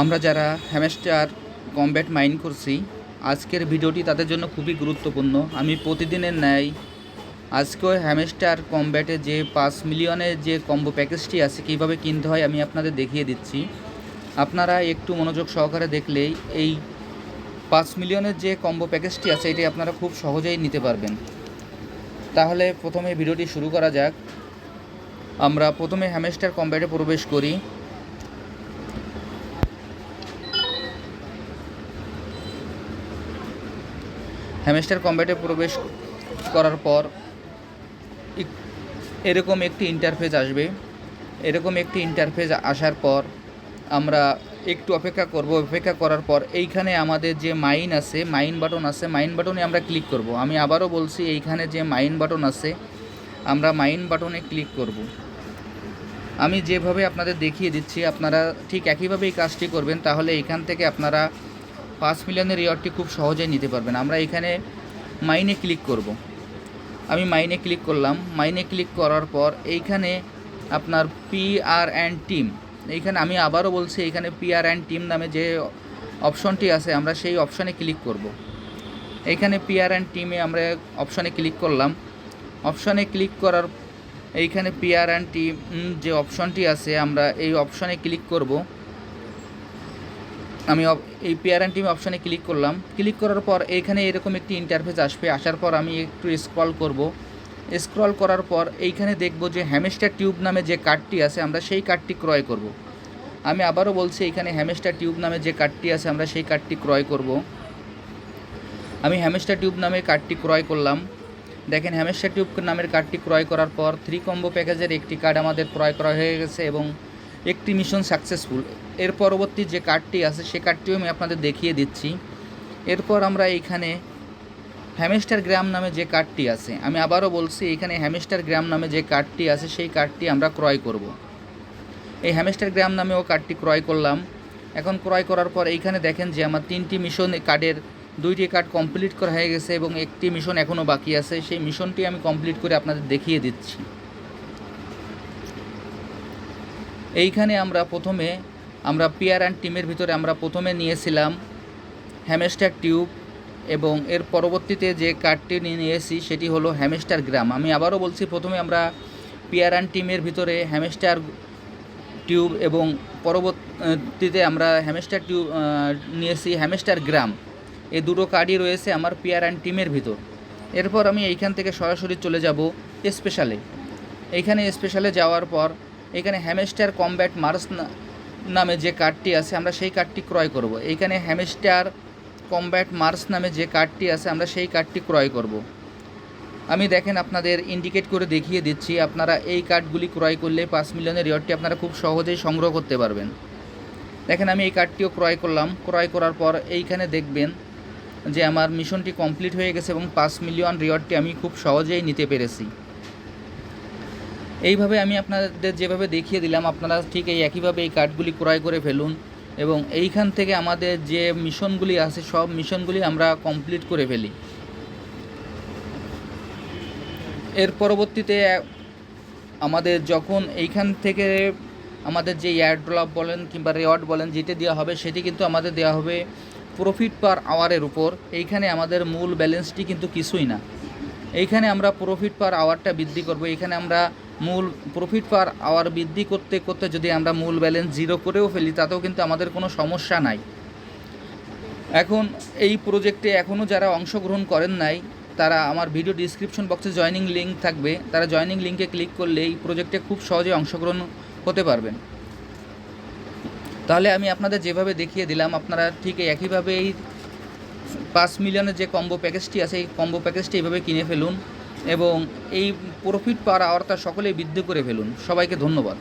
আমরা যারা hamster combat mine করছি, আজকের ভিডিওটি তাদের জন্য খুবই গুরুত্বপূর্ণ। আমি প্রতিদিনের ন্যায় আজকেও হ্যামেস্টার কমব্যাটে যে পাঁচ মিলিয়নের যে কম্বো প্যাকেজটি আছে, কীভাবে কিনতে হয় আমি আপনাদের দেখিয়ে দিচ্ছি। আপনারা একটু মনোযোগ সহকারে দেখলেই এই পাঁচ মিলিয়নের যে কম্বো প্যাকেজটি আছে, এটি আপনারা খুব সহজেই নিতে পারবেন। তাহলে প্রথমে ভিডিওটি শুরু করা যাক। আমরা প্রথমে হ্যামস্টার কমব্যাটে প্রবেশ করি। হ্যামস্টার কম্ব্যাটে প্রবেশ করার পর এরকম একটি ইন্টারফেস আসবে। এরকম একটি ইন্টারফেস আসার পর আমরা একটু অপেক্ষা করব। অপেক্ষা করার পর এইখানে আমাদের যে মাইন আছে মাইন বাটন আছে মাইন বাটনে আমরা ক্লিক করব। আমি আবারও বলছি এইখানে যে মাইন বাটন আছে, আমরা মাইন বাটনে ক্লিক করব। আমি যেভাবে আপনাদের দেখিয়ে দিচ্ছি, আপনারা ঠিক একইভাবে এই কাজটি করবেন, তাহলে এইখান থেকে আপনারা পাঁচ মিলিয়নের রিওয়ার্ডটি খুব সহজেই নিতে পারবেন। আমরা এখানে মাইনে ক্লিক করব। আমি মাইনে ক্লিক করলাম। মাইনে ক্লিক করার পর এইখানে আপনার পি আর অ্যান্ড টিম এইখানে আমি আবারও বলছি, এইখানে পি আর অ্যান্ড টিম নামে যে অপশনটি আছে, আমরা সেই অপশনে ক্লিক করব। এইখানে পি আর অ্যান্ড টিমে আমরা অপশনে ক্লিক করলাম। অপশনে ক্লিক করার, এইখানে পি আর অ্যান্ড টিম যে অপশনটি আছে, আমরা এই অপশনে ক্লিক করব। আমি এই পেয়ার টিম অপশানে ক্লিক করলাম। ক্লিক করার পর এইখানে এরকম একটি ইন্টারফেস আসবে। আসার পর আমি একটু স্ক্রল করব। স্ক্রল করার পর এইখানে দেখব যে হ্যামেস্টার টিউব নামে যে কার্ডটি আছে, আমরা সেই কার্ডটি ক্রয় করব। আমি আবারও বলছি, এখানে হ্যামেস্টার টিউব নামে যে কার্ডটি আছে, আমরা সেই কার্ডটি ক্রয় করব। আমি হ্যামেস্টার টিউব নামে কার্ডটি ক্রয় করলাম। দেখেন হ্যামেস্টার টিউব নামের কার্ডটি ক্রয় করার পর থ্রি কম্বো প্যাকেজের একটি কার্ড আমাদের ক্রয় করা হয়ে গেছে এবং একটি মিশন সাকসেসফুল। এর পরবর্তী যে কার্ডটি আছে, সে কার্ডটিও আমি আপনাদের দেখিয়ে দিচ্ছি। এরপর আমরা এইখানে হ্যামেস্টার গ্রাম নামে যে কার্ডটি আছে, আমি আবারও বলছি, এখানে হ্যামেস্টার গ্রাম নামে যে কার্ডটি আছে, সেই কার্ডটি আমরা ক্রয় করব। এই হ্যামেস্টার গ্রাম নামেও কার্ডটি ক্রয় করলাম। এখন ক্রয় করার পর এইখানে দেখেন যে আমার তিনটি মিশন কার্ডের দুইটি কার্ড কমপ্লিট করা হয়ে গেছে এবং একটি মিশন এখনও বাকি আছে। সেই মিশনটি আমি কমপ্লিট করে আপনাদের দেখিয়ে দিচ্ছি। এইখানে আমরা প্রথমে, আমরা পিয়ার অ্যান্ড টিমের ভিতরে আমরা প্রথমে নিয়েছিলাম হ্যামেস্টার টিউব এবং এর পরবর্তীতে যে কার্ডটি নিয়ে নিয়েছি সেটি হলো হ্যামেস্টার গ্রাম। আমি আবারও বলছি, প্রথমে আমরা পিয়ার অ্যান্ড টিমের ভিতরে হ্যামেস্টার টিউব এবং পরবর্তীতে আমরা হ্যামেস্টার টিউব নিয়েছি হ্যামেস্টার গ্রাম। এই দুটো কার্ডই রয়েছে আমার পিয়ার অ্যান্ড টিমের ভিতর। এরপর আমি এইখান থেকে সরাসরি চলে যাব স্পেশালে। এইখানে স্পেশালে যাওয়ার পর এখানে হ্যামেস্টার কমব্যাট মার্স নামে যে কার্ডটি আছে, আমরা সেই কার্ডটি ক্রয় করব। এইখানে হ্যামেস্টার কমব্যাট মার্স নামে যে কার্ডটি আছে, আমরা সেই কার্ডটি ক্রয় করব। আমি দেখেন আপনাদের ইন্ডিকেট করে দেখিয়ে দিচ্ছি, আপনারা এই কার্ডগুলি ক্রয় করলে পাঁচ মিলিয়নের রিওয়ার্ডটি আপনারা খুব সহজেই সংগ্রহ করতে পারবেন। দেখেন আমি এই কার্ডটিও ক্রয় করলাম। ক্রয় করার পর এইখানে দেখবেন যে আমার মিশনটি কমপ্লিট হয়ে গেছে এবং পাঁচ মিলিয়ন রিওয়ার্ডটি আমি খুব সহজেই নিতে পেরেছি। এইভাবে আমি আপনাদের যেভাবে দেখিয়ে দিলাম, আপনারা ঠিক এই একইভাবে এই কার্ডগুলি ক্রয় করে ফেলুন এবং এইখান থেকে আমাদের যে মিশনগুলি আছে, সব মিশনগুলি আমরা কমপ্লিট করে ফেলি। এর পরবর্তীতে আমাদের যখন এইখান থেকে আমাদের যে এয়ার ড্রপ বলেন কিংবা রেওয়ার্ড বলেন, যেটা দেওয়া হবে, সেটি কিন্তু আমাদের দেওয়া হবে প্রফিট পার আওয়ারের উপর। এইখানে আমাদের মূল ব্যালেন্সটি কিন্তু কিছুই না। এইখানে আমরা প্রফিট পার আওয়ারটা বৃদ্ধি করব। এইখানে আমরা মূল প্রফিট পার আওয়ার বৃদ্ধি করতে করতে যদি আমরা মূল ব্যালেন্স জিরো করেও ফেলি, তাতেও কিন্তু আমাদের কোনো সমস্যা নাই। এখন এই প্রজেক্টে এখনও যারা অংশগ্রহণ করেন নাই, তারা আমার ভিডিও ডিসক্রিপশন বক্সে জয়নিং লিঙ্ক থাকবে। তারা জয়নিং লিঙ্কে ক্লিক করলে এই প্রজেক্টে খুব সহজে অংশগ্রহণ হতে পারবেন। তাহলে আমি আপনাদের যেভাবে দেখিয়ে দিলাম, আপনারা ঠিক একইভাবে এই পাঁচ মিলিয়নের যে কম্বো প্যাকেজটি আছে, এই কম্বো প্যাকেজটি এইভাবে কিনে ফেলুন। এবং এই প্রফিট পাওয়ার অর্থাৎ সকলেই বৃদ্ধি করে ফেলুন। সবাইকে ধন্যবাদ।